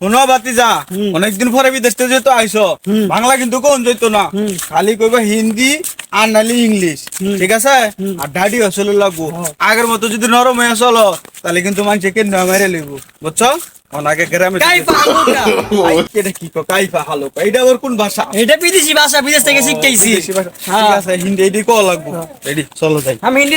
শোনো বাতি যা অনেকদিন পরে বিদেশ থেকে যেহেতু আইসো বাংলা কিন্তু কোন যেত না। খালি কইবা হিন্দি আর নালি ইংলিশ। ঠিক আছে? আর ডাডি আসলে লাগবো। আগের মতো যদি নরম হয়ে চলো তাহলে কিন্তু মেরে লিখব বুঝছ? গ্রামে এটা কি কো কাইফা হালো এটা ওর কোন ভাষা? এটা বিদেশি ভাষা বিদেশ থেকে শিখতেছি বিদেশি ভাষা। ঠিক আছে হিন্দি এটি কো লাগবো। রেডি চলো যাই। আমি হিন্দি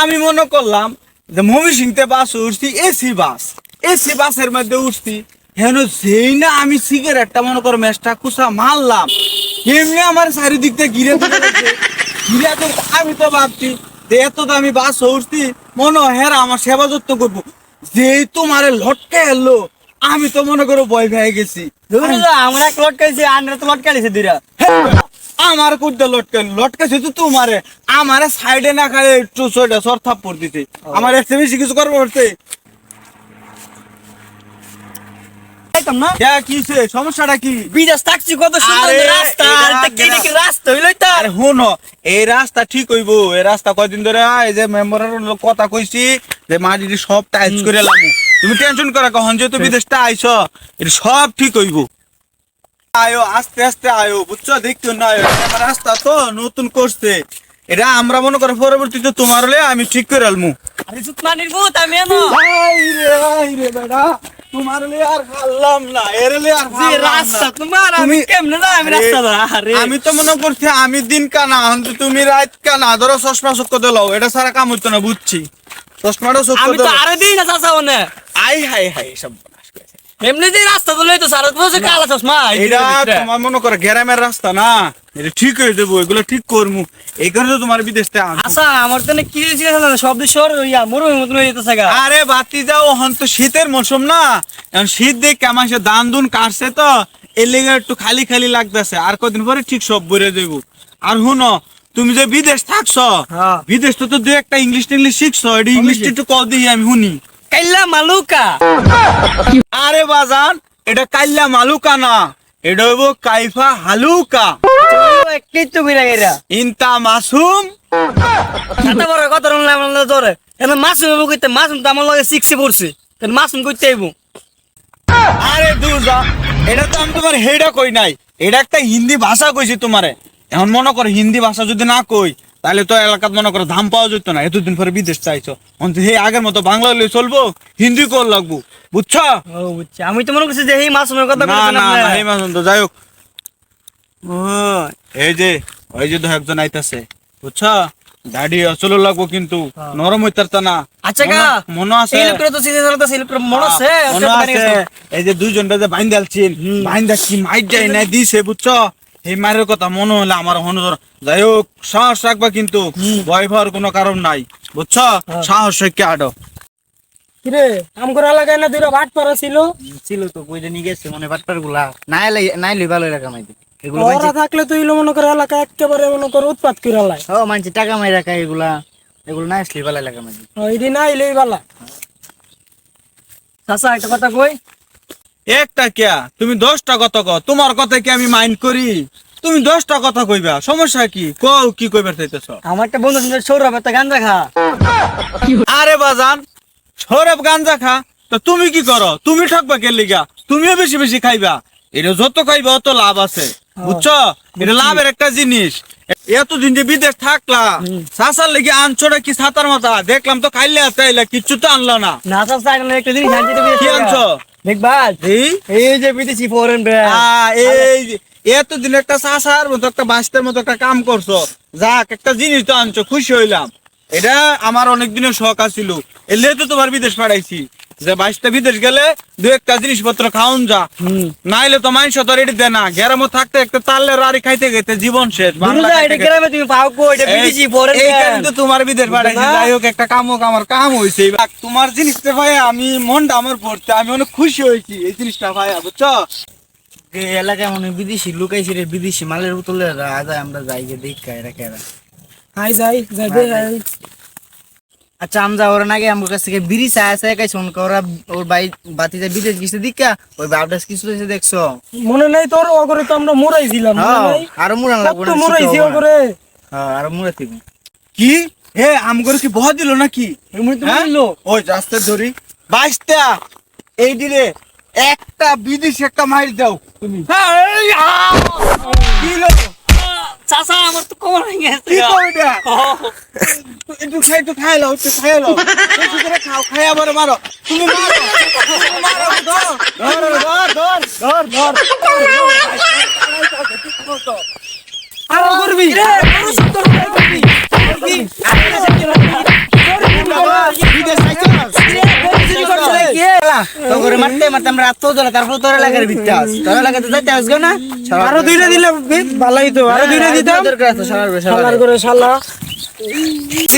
আমি মনে করলাম যে মমি সিংতে বাস উঠছি এসি বাস। এসি বাসের মধ্যে উঠছি। হেন যেই না আমি সিগারেটটা মনে করো মেশটা কুসা মারলাম এমনি আমার চারিদিক থেকে ঘিরে ঘিরে তো আমি তো ভাবছি যে এত দামি বাস উঠছি মনে হয় হেরা আমার সেবা যত্ন করব। যেই তোমার লটকে এলো আমি তো মনে করো ভয় পেয়ে গেছি। আমরা এক লটকাইছি আন্ডার তো লটকাইছে দুইরা। আমার কুদ্দা লটকে লটকেছে তো তোমারে। আমারে সাইডে না খালে একটু ছয়টা সর থাপ্পড় দিতে আমার চেয়ে বেশি কিছু করব খাইতাম না? হ্যাঁ কি হইছে? সমস্যাটা কি? বিদেশ থাকছি কত সুন্দর রাস্তা। এটা কি রাস্তা হইল তা? আরে হুনো এই রাস্তা ঠিক হইব। এই রাস্তা কয়দিন ধরে এই যে মেম্বারের কথা কইছি যে সব টাইচ করে লামু। তুমি টেনশন করা কখন যেহেতু বিদেশটা আইছো এটা সব ঠিক হইব। আয়ো আস্তে আস্তে আয়ো বুঝছ? দেখছ না আয়ো আমার রাস্তা তো নতুন করছে। এটা আমরা মনে করো পরবর্তীতে তোমার হলে আমি ঠিক করে আলমু। আরে সুতমানির ভূত আমি এনো। আই রে আই রে বেটা। তোমার হলে আর পারলাম না এর হলে আর যে পারলাম রাস্তা তোমার আমি কেমনে না আমি রাস্তা আরে। আমি তো মনে করছি আমি দিন কানা কিন্তু তুমি রাত কানা। ধরো চশমা চক্ক দিলাও এটা সারা কাম হইতো না বুঝছি। চশমাটা চক্ক আমি তো আরে দিই না আই হাই হাই সব এমনি যে রাস্তা তো লইতো সারা তো কালা চশমা এই এটা তোমার মনে করো গ্রামের রাস্তা না? এটা ঠিক হয়ে এগুলো ঠিক করমু। এই কারণে তো তোমার বিদেশ থেকে আচ্ছা আমার তো কি হয়েছিল জানো? না, শব্দ শহর ইয়া মরুর মতন হয়ে যেতেছে গা। আরে বাতি যাও হন তো শীতের মৌসুম না। এখন শীত দেখে সে দান দুন কাটছে তো এর লেগে একটু খালি খালি লাগতেছে। আর কদিন পরে ঠিক সব বলে দেব। আর হুনো তুমি যে বিদেশ থাকছো হ্যাঁ। বিদেশ তো তো দু একটা ইংলিশ টিংলিশ শিখছো এটা ইংলিশ একটু কল দিই আমি শুনি। কাইলা মালুকা। আরে বাজান এটা কাইল্লা মালুকা না এটা হইব কাইফা হালুকা। একটি তো বিরা গেরা ইনতা মাসুম? এত বড় কথা রুন আমরা ধরে এখন মাসুম বাবু কইতে মাসুম তো আমার লগে শিখছে পড়ছে। এখন মাসুম কইতে আইব। আরে দুর্গা এটা তো আমি তোমার হেডা কই নাই। এটা একটা হিন্দি ভাষা কইছি তোমারে। এখন মনে করো হিন্দি ভাষা যদি না কই তাহলে তো এলাকাত মনে করো ধাম পাওয়া যেত না। এতদিন পরে বিদেশ চাইছো। হে আগের মতো বাংলা হলে চলবো হিন্দি কর লাগবো। বুঝছ? আমি তো মনে করছি যে এই মাসুমের কথা না বলছেন না আপনি। না এই মাসুম তো যাই হোক। ও, এই যে ওই যে তো একজন আইতাছে বুঝছ? দাড়ি অচল লাগবো কিন্তু নরম হইতারতা না। আচ্ছা গা মনে- আছে? তো সিজে চলতে মনে আছে? মনে আছে। এই যে দুইজনটা যে বাইন ডালছেন বাইন মাইট যায় না দিছে বুঝছ? এই মারের কথা মনে হলে আমার হনজর যাই হোক সাহস রাখবা কিন্তু ভয় পাওয়ার কোনো কারণ নাই বুঝছ? সাহস রেখে আডো। কিরে আম করে লাগাই না দুইটা ভাট পড়া ছিল? ছিল তো কইটা নিয়ে গেছে মনে বাটপারগুলা নাই নাই লই ভালো মাইতে এগুলো ওরা থাকলে তো ইলো মনে করে এলাকা একেবারে মনে করে উৎপাত করে লাই ও মানছি টাকা মাই রাখা এগুলা। এগুলো নাই আসলে ভালো এলাকা মাইতে ওইদিন আইলেই বালা চাচা একটা কথা কই? একটা কিয়া? তুমি দশটা কথা কও। তোমার কথা কি আমি মাইন্ড করি? তুমি দশটা কথা কইবা। সমস্যা কি? কও কি কইবার চাইতেছ? আমার একটা বন্ধু ছিল সৌরভ একটা গাঞ্জা খা। আরে বাজান সৌরভ গাঞ্জা খা। তো তুমি কি করো? তুমি ঠকবা কে লিগা? তুমিও বেশি বেশি খাইবা। এটা যত খাইবা অত লাভ আছে। বুঝছ? এটা লাভের একটা জিনিস। এতদিন যে বিদেশ থাকলা সাসার লেগে আনছোটা কি সাতার মাথা? দেখলাম তো খাইলে তাইলে কিচ্ছু তো আনলো না। একটা জিনিস কি আনছো? দেখবা এই এই যে বিদেশি ফরেন এই এতদিন একটা চাষার মতো একটা বাস্তের মতো একটা কাম করছ। যাক একটা জিনিস তো আনছো খুশি হইলাম। এটা আমার অনেক দিনের শখ আছিল। এলে তো তোমার বিদেশ পাঠাইছি। যে বাইশটা বিদেশ গেলে দু একটা জিনিসপত্র খাওন যা। নাইলে তো মানুষ তো রেডি দেয় না গ্যারামো থাকতে একটা তাল্লে রাড়ি খাইতে খাইতে জীবন শেষ। গ্রামে তোমার বিদেশ যাই হোক একটা কাম হোক আমার কাম হয়েছে তোমার জিনিসটা ভাই আমি মনটা আমার পড়তে আমি অনেক খুশি হয়েছি এই জিনিসটা ভাই বুঝছ? এলাকায় মনে বিদেশি লুকাইছি রে বিদেশি মালের বোতলে রাজা আমরা যাই গিয়ে দেখা এরা কেরা হাই যাই যাই হাই। আচ্ছা আমরা ওরা নাকি আমার কাছ থেকে বিড়ি চায় চায় খাইছে। ওনকে ওরা ওর বাই বাতিতে বিদেশ গেছে ওই কিছু হয়েছে দেখছ? মনে নাই তোর ওগরে তো আমরা মোরাইছিলাম মনে হ্যাঁ নাই? আরও মুরান লাগবে কত না মোরাইছি। ওগরে। হ্যাঁ আরও মুরা দিব। কি? হে আমগর কি বহ দিল নাকি? এমনি তো হ্যাঁ? বলল। ওই রাস্তা ধরি। বাইশটা এই দিলে একটা বিদেশি একটা মাইল দাও তুমি। এই, আহ! চাচা আমার তো কোমর ভেঙে গেছে কি। কইটা একটু খাই একটু খাই লাও একটু খাই লাও। একটু করে খাও খাই আবার মারো তুমি মারো ধর ধর ধর ধর ধর আরও করবি যাইতে আসবে না? আরও দুইটা দিলে ভালোই তো আরও দুইটা দিতাম করে শালা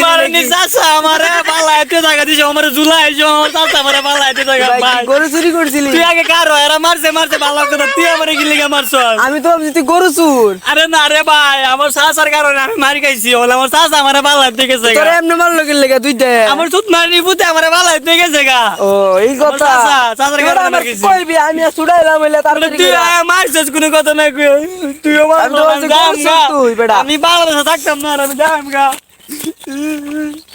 মারেনি চাচা আমারে পালাইতে জায়গা দিছে আমার জুলাই আইছো আমার চাচা আমারে পালাইতে জায়গা ভাই গরু চুরি করছিলি? তুই আগে কার? এরা মারছে মারছে ভালো কথা তুই আমারে কি লিগা মারছ? আমি তো ভাবছি তুই গরু চুর। আরে না রে ভাই আমার চাচার কারণে আমি মারি খাইছি হলে আমার চাচা আমারে পালাইতে গেছে গা। তোরা এমনি মারলো কি লেগে? তুই দে। আমার সুত মারি বুতে আমারে পালাইতে গেছে গা। ও এই কথা। তোরা কারণে আমার গেছি। কইবি আমি ছুড়াইলাম হইলে বলে, তারপরে তুই মারছিস কোনো কথা না তুই আমার আমি বাংলাদেশে থাকতাম না আমি যাইম গা। Cheers.